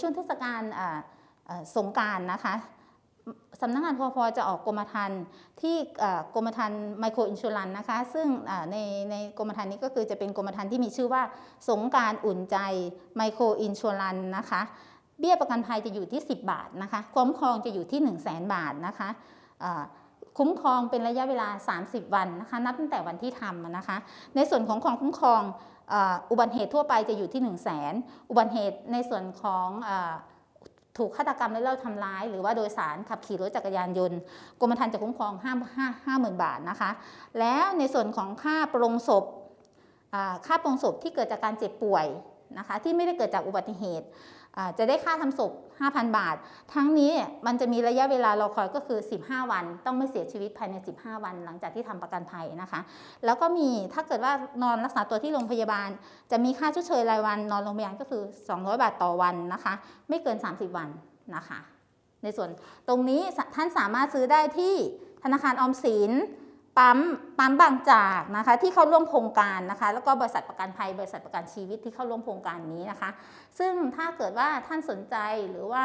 ช่วงเทศกาลสงการนะคะสำนักงานพอพจะออกกรมธรรม์ที่กรมธรรม์ไมโครอินชูรันนะคะ ซึ่งในในกรมธรรม์นี้ก็คือจะเป็นกรมธรรม์ที่มีชื่อว่าสงการอุ่นใจไมโครอินชูรันนะคะ เบี้ยประกันภัยจะอยู่ที่ 10 บาทนะคะคุ้มครองจะอยู่ที่ 1 0 0 0 0แบาทนะคะคุ้มครองเป็นระยะเวลา 30 วันนะคะ นับตั้งแต่วันที่ทำนะคะ ในส่วนของของคุ้มครอง อุบัติเหตุทั่วไปจะอยู่ที่ 1 0 0 0 0แสนอุบัติเหตุในส่วนของอถูกฆาตกรรมและเล่าทำร้าย หรือว่าโดยสารขับขี่รถจักรยานยนต์กรมธรรม์จะคุ้มครอง5 5 5 0,000บาทนะคะ แล้วในส่วนของค่าปรงศพค่าปรงศพที่เกิดจากการเจ็บป่วย นะคะที่ไม่ได้เกิดจากอุบัติเหตุ จะได้ค่าทำศพ 5,000 บาท ทั้งนี้มันจะมีระยะเวลารอคอยก็คือ 15 วัน ต้องไม่เสียชีวิตภายใน 15 วัน หลังจากที่ทำประกันภัยนะคะ แล้วก็มีถ้าเกิดว่านอนรักษาตัวที่โรงพยาบาล จะมีค่าชดเชยรายวันนอนโรงพยาบาลก็คือ 200 บาทต่อวันนะคะ ไม่เกิน 30 วันนะคะ ในส่วนตรงนี้ท่านสามารถซื้อได้ที่ธนาคารออมสิน ปั๊มปั๊มบางจากนะคะที่เข้าร่วมโครงการนะคะ แล้วก็บริษัทประกันภัยบริษัทประกันชีวิตที่เข้าร่วมโครงการนี้นะคะ ซึ่งถ้าเกิดว่าท่านสนใจหรือว่า